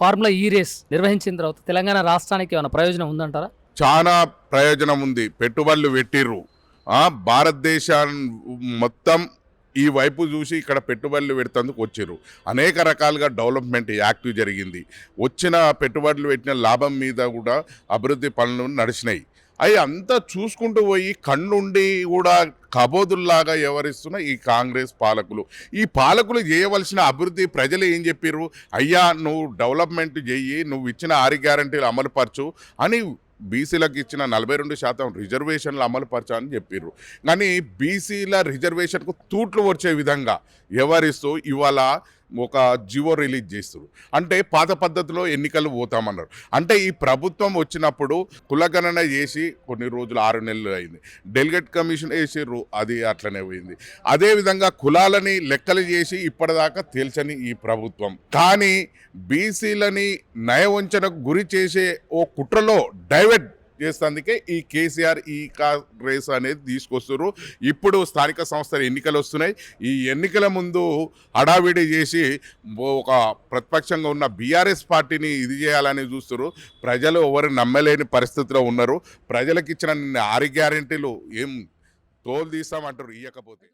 Formula ఈ race నిర్వహించిన తర్వాత తెలంగాణ రాష్ట్రానికి ఏమైనా ప్రయోజనం ఉందంటారా? చాలా ప్రయోజనం ఉంది. పెట్టుబడులు పెట్టిర్రు. భారతదేశం మొత్తం ఈ వైపు చూసి ఇక్కడ పెట్టుబడులు పెడుతందుకు వచ్చారు. అనేక రకాలుగా డెవలప్మెంట్ యాక్టివ్ జరిగింది. వచ్చిన పెట్టుబడులు పెట్టిన లాభం మీద కూడా అభివృద్ధి పనులు నడిచినాయి. అవి అంతా చూసుకుంటూ పోయి కన్నుండి కూడా కబోదుల్లాగా వ్యవహరిస్తున్న ఈ కాంగ్రెస్ పాలకులు. ఈ పాలకులు చేయవలసిన అభివృద్ధి ప్రజలు ఏం చెప్పిర్రు? అయ్యా నువ్వు డెవలప్మెంట్ చెయ్యి నువ్వు ఇచ్చిన ఆరు గ్యారంటీలు అమలుపరచు అని బీసీలకు ఇచ్చిన నలభై రెండు శాతం రిజర్వేషన్లు అమలు పరచాలని చెప్పిర్రు. కానీ బీసీల రిజర్వేషన్కు తూట్లు వచ్చే విధంగా ఎవరిస్తూ ఇవాళ ఒక జివో రిలీజ్ చేస్తారు అంటే పాత పద్ధతిలో ఎన్నికలు పోతామన్నారు. అంటే ఈ ప్రభుత్వం వచ్చినప్పుడు కులగణన చేసి కొన్ని రోజులు ఆరు నెలలు అయింది. డెలిగేట్ కమిషన్ వేసిర్రు అది అట్లనే పోయింది. అదేవిధంగా కులాలని లెక్కలు చేసి ఇప్పటిదాకా తేల్చని ఈ ప్రభుత్వం. కానీ బీసీలని నయవంచనకు గురి చేసే ఓ కుట్రలో డైవర్ట్ చేసేందుకే ఈ కేసీఆర్ ఈ రేస్ అనేది తీసుకొస్తారు ఇప్పుడు స్థానిక సంస్థల ఎన్నికలు వస్తున్నాయి. ఈ ఎన్నికల ముందు హడావిడి చేసి ఒక ప్రతిపక్షంగా ఉన్న బీఆర్ఎస్ పార్టీని ఇది చేయాలని చూస్తారు ప్రజలు ఎవరు నమ్మలేని పరిస్థితిలో ఉన్నారు. ప్రజలకు ఇచ్చిన ఆరు గ్యారెంటీలు ఏం తోలు తీస్తామంటారు? ఇవ్వకపోతే